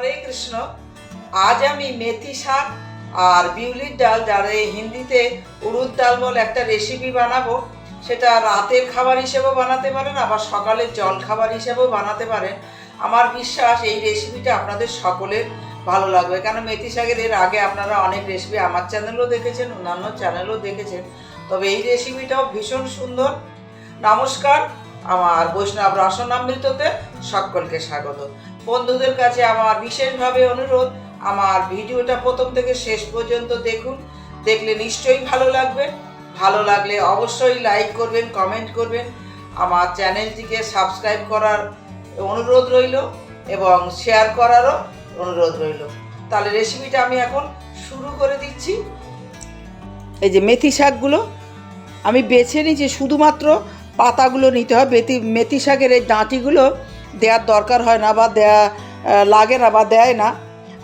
হরে কৃষ্ণ। আজ আমি মেথি শাক আর বিউলির ডাল, যারা হিন্দিতে উড়ুদ ডাল বলে একটা রেসিপি বানাবো, সেটা রাতের খাবার হিসেবেও বানাতে পারেন, আবার সকালের জল খাবার হিসেবেও বানাতে পারেন। আমার বিশ্বাস এই রেসিপিটা আপনাদের সকলের ভালো লাগবে। কেন মেথি শাকের এর আগে আপনারা অনেক রেসিপি আমার চ্যানেলও দেখেছেন, অন্যান্য চ্যানেলও দেখেছেন, তবে এই রেসিপিটাও ভীষণ সুন্দর। নমস্কার আমার বৈষ্ণব রসনামৃততে সকলকে স্বাগত। বন্ধুদের কাছে আমার বিশেষভাবে অনুরোধ, আমার ভিডিওটা প্রথম থেকে শেষ পর্যন্ত দেখুন। দেখলে নিশ্চয়ই ভালো লাগবে। ভালো লাগলে অবশ্যই লাইক করবেন কমেন্ট করবেন। আমার চ্যানেলটিকে সাবস্ক্রাইব করার অনুরোধ রইল এবং শেয়ার করারও অনুরোধ রইল। তাহলে রেসিপিটা আমি এখন শুরু করে দিচ্ছি। এই যে মেথি শাকগুলো আমি বেছে নিয়েছি শুধুমাত্র পাতাগুলো নিতে হয় মেথি মেথি শাকের এই ডাঁটিগুলো দেওয়ার দরকার হয় না বা দেয়া লাগে না বা দেয় না।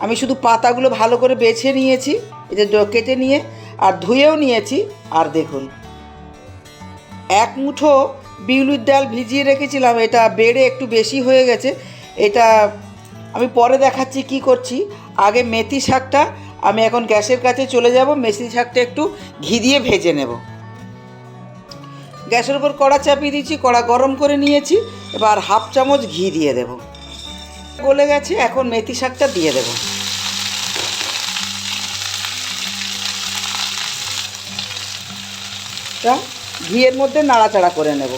আমি শুধু পাতাগুলো ভালো করে বেছে নিয়েছি, এই যে কেটে নিয়ে আর ধুয়েও নিয়েছি। আর দেখুন, এক মুঠো বিউলির ডাল ভিজিয়ে রেখেছিলাম, এটা বেড়ে একটু বেশি হয়ে গেছে। এটা আমি পরে দেখাচ্ছি কি করছি। আগে মেথি শাকটা আমি এখন গ্যাসের কাছে চলে যাব, মেথি শাকটা একটু ঘি দিয়ে ভেজে নেব। গ্যাসের উপর কড়া চাপিয়ে দিয়েছি, কড়া গরম করে নিয়েছি। এবার হাফ চামচ ঘি দিয়ে দেব। গলে গেছে, এখন মেথি শাকটা দিয়ে দেব। ঘিয়ের মধ্যে নাড়াচাড়া করে নেব।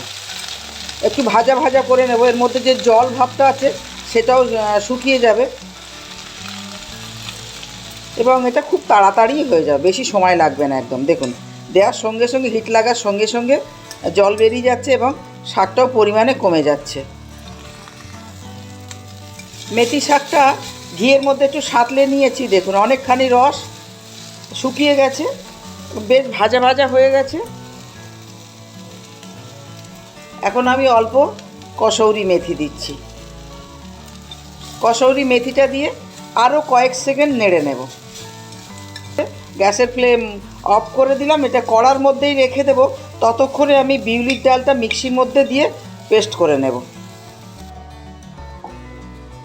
একটু ভাজা ভাজা করে নেব। এর মধ্যে যে জল ভাবটা আছে, সেটাও শুকিয়ে যাবে। এবং এটা খুব তাড়াতাড়ি হয়ে যাবে, বেশি সময় লাগবে না একদম। দেখুন, দেওয়ার সঙ্গে সঙ্গে, হিট লাগার সঙ্গে সঙ্গে জল বেরিয়ে যাচ্ছে এবং শাকটাও পরিমাণে কমে যাচ্ছে। মেথি শাকটা ঘিয়ের মধ্যে একটু সাঁতলে নিয়েছি, দেখুন অনেকখানি রস শুকিয়ে গেছে, বেশ ভাজা ভাজা হয়ে গেছে। এখন আমি অল্প কসৌরি মেথি দিচ্ছি। কসৌরি মেথিটা দিয়ে আরও কয়েক সেকেন্ড নেড়ে নেব। গ্যাসের ফ্লেম অফ করে দিলাম, এটা কড়ার মধ্যেই রেখে দেবো। ততক্ষণে আমি বিউলির ডালটা মিক্সির মধ্যে দিয়ে পেস্ট করে নেব।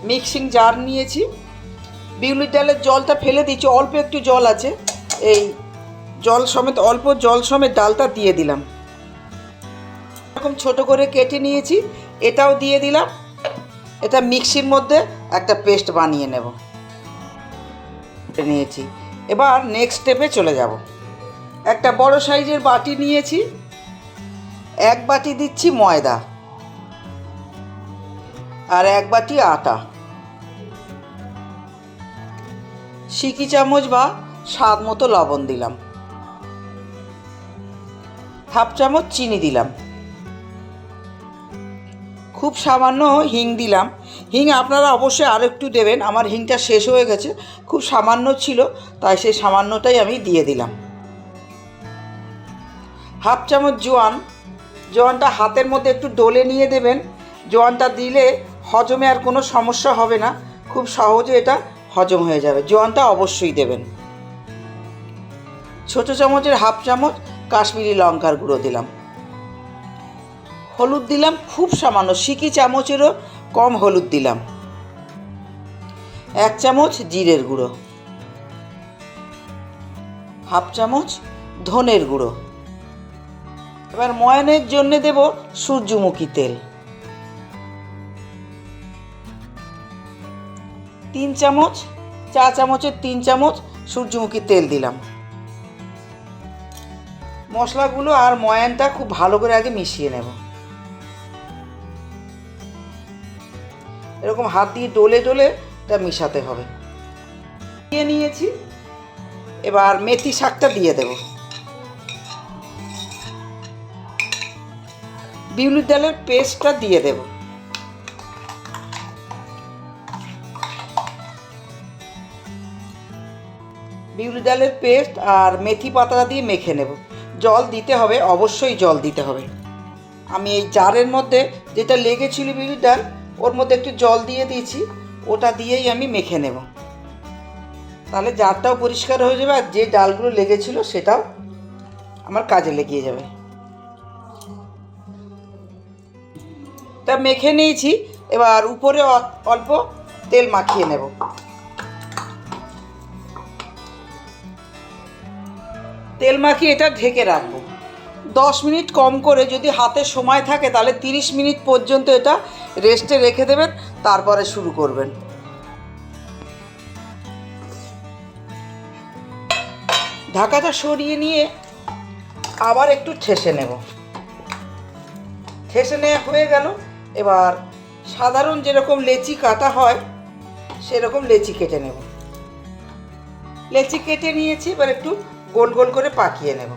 মিক্সিং জার নিয়েছি। বিউলির ডালের জলটা ফেলে দিচ্ছি, অল্প একটু জল আছে। এই জল সমেত, অল্প জল সমেত ডালটা দিয়ে দিলাম। এরকম ছোট করে কেটে নিয়েছি, এটাও দিয়ে দিলাম। এটা মিক্সির মধ্যে একটা পেস্ট বানিয়ে নেব। নিয়েছি। এবার নেক্সট স্টেপে চলে যাব। একটা বড় সাইজের বাটি নিয়েছি। এক বাটি দিচ্ছি ময়দা আর এক বাটি আটা। সিকি চামচ বা স্বাদ মতো লবণ দিলাম। হাফ চামচ চিনি দিলাম। খুব সামান্য হিং দিলাম। হিং আপনারা অবশ্যই আর একটু দেবেন। আমার হিংটা শেষ হয়ে গেছে। খুব সামান্য ছিল, তাই সেই সামান্যটাই আমি দিয়ে দিলাম। হাফ চামচ জোয়ান জোয়ানটা হাতের মধ্যে একটু ডলে নিয়ে দেবেন। জোয়ানটা দিলে হজমে আর কোনো সমস্যা হবে না। খুব সহজে এটা হজম হয়ে যাবে। জোয়ানটা অবশ্যই দেবেন। ছোট চামচের হাফ চামচ কাশ্মীরি লঙ্কার গুঁড়ো দিলাম। হলুদ দিলাম খুব সামান্য, সিকি চামচেরও কম হলুদ দিলাম। এক চামচ জিরের গুঁড়ো। হাফ চামচ ধনের গুঁড়ো। এবার ময়নের জন্য দেব সূর্যমুখী তেল। তিন চামচ চা চামচের তিন চামচ সূর্যমুখী তেল দিলাম। মশলাগুলো আর ময়ানটা খুব ভালো করে আগে মিশিয়ে নেব। এরকম হাত দিয়ে ডলে ডলে এটা মিশাতে হবে। দিয়ে নিয়েছি। এবার মেথি শাকটা দিয়ে দেব। বিউলির ডালের পেস্টটা দিয়ে দেব। বিউলি ডালের পেস্ট আর মেথি পাতা দিয়ে মেখে নেব। জল দিতে হবে, অবশ্যই জল দিতে হবে। আমি এই জারের মধ্যে যেটা লেগেছিল বিউলির ডাল ওর মধ্যে একটু জল দিয়ে দিয়েছি, ওটা দিয়েই আমি মেখে নেব। তাহলে জারটাও পরিষ্কার হয়ে যাবে আর যে ডালগুলো লেগেছিল সেটাও আমার কাজে লেগে যাবে। তা মেখে নিয়েছি। এবার উপরে অল্প তেল মাখিয়ে নেব। তেল মাখিয়ে এটা ঢেকে রাখব। দশ মিনিট কম করে যদি হাতে সময় থাকে, তাহলে তিরিশ মিনিট পর্যন্ত এটা রেস্টে রেখে দেবেন, তারপরে শুরু করবেন। ঢাকাটা সরিয়ে নিয়ে আবার একটু ঠেসে নেব। ঠেসে নেওয়া হয়ে গেল। এবার সাধারণ যেরকম লেচি কাটা হয়, সেরকম লেচি কেটে নেব। লেচি কেটে নিয়েছি, এবার একটু গোল গোল করে পাকিয়ে নেব।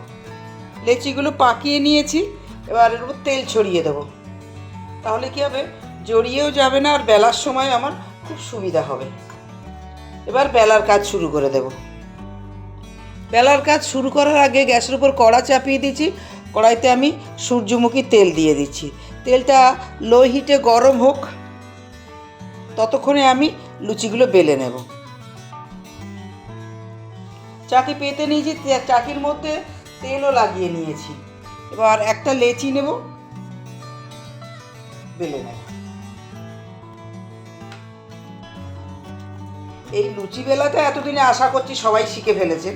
লেচিগুলো পাকিয়ে নিয়েছি, এবার এর উপর তেল ছড়িয়ে দেবো। তাহলে কী হবে? জড়িয়েও যাবে না, আর বেলার সময় আমার খুব সুবিধা হবে। এবার বেলার কাজ শুরু করে দেব। বেলার কাজ শুরু করার আগে গ্যাসের উপর কড়া চাপিয়ে দিচ্ছি কড়াইতে আমি সূর্যমুখী তেল দিয়ে দিচ্ছি। তেলটা লো হিটে গরম হোক, ততক্ষণে আমি লুচিগুলো বেলে নেব। চাকি পেতে নিয়েছি চাকির মধ্যে তেলও লাগিয়ে নিয়েছি। এবার একটা লেচি নেব, বেলে নেব। এই লুচি বেলাটা এতদিনে আশা করছি সবাই শিখে ফেলেছে।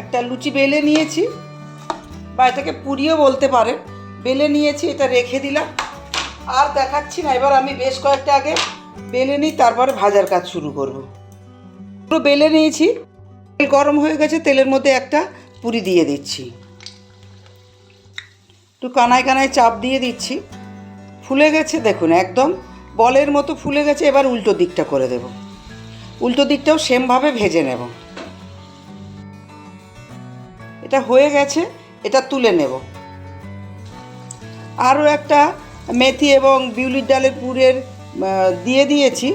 একটা লুচি বেলে নিয়েছি, বা এটাকে পুরিও বলতে পারেন। বেলে নিয়েছি, এটা রেখে দিলাম। আর দেখাচ্ছি না, এবার আমি বেশ কয়েকটা আগে বেলে নিই, তারপরে ভাজার কাজ শুরু করব। পুরো বেলে নিয়েছি, তেল গরম হয়ে গেছে, তেলের মধ্যে একটা পুরি দিয়ে দিচ্ছি। একটু কানায় কানায় চাপ দিয়ে দিচ্ছি। ফুলে গেছে, দেখুন, একদম বলের মতো ফুলে গেছে, এবার উল্টো দিকটা করে দেব। উল্টো দিকটাও সেমভাবে ভেজে নেব। এটা হয়ে গেছে, এটা তুলে নেব। আরও একটা মেথি এবং বিউলির ডালের পুরের দিয়ে দিয়েছি।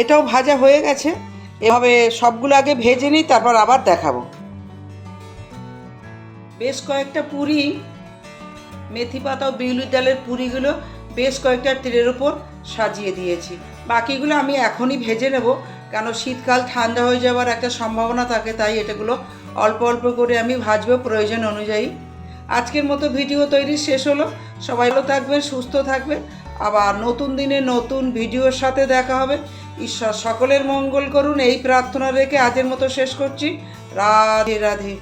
এটাও ভাজা হয়ে গেছে। এভাবে সবগুলো আগে ভেজে নিই, তারপর আবার দেখাবো। বেশ কয়েকটা পুরি, মেথি পাতা ও বিউলির ডালের পুরিগুলো বেশ কয়েকটা ট্রের উপর সাজিয়ে দিয়েছি। বাকিগুলো আমি এখনই ভেজে নেব, কেন শীতকাল ঠান্ডা হয়ে যাওয়ার একটা সম্ভাবনা থাকে, তাই এটাগুলো অল্প অল্প করে আমি ভাজবো প্রয়োজন অনুযায়ী। আজকের মতো ভিডিও তৈরি শেষ হলো। সবাই ভালো থাকবেন, সুস্থ থাকবেন। আবার নতুন দিনে নতুন ভিডিওর সাথে দেখা হবে। ঈশ্বর সকলের মঙ্গল করুন। এই প্রার্থনা রেখে আজের মতো শেষ করছি। রাধে রাধে।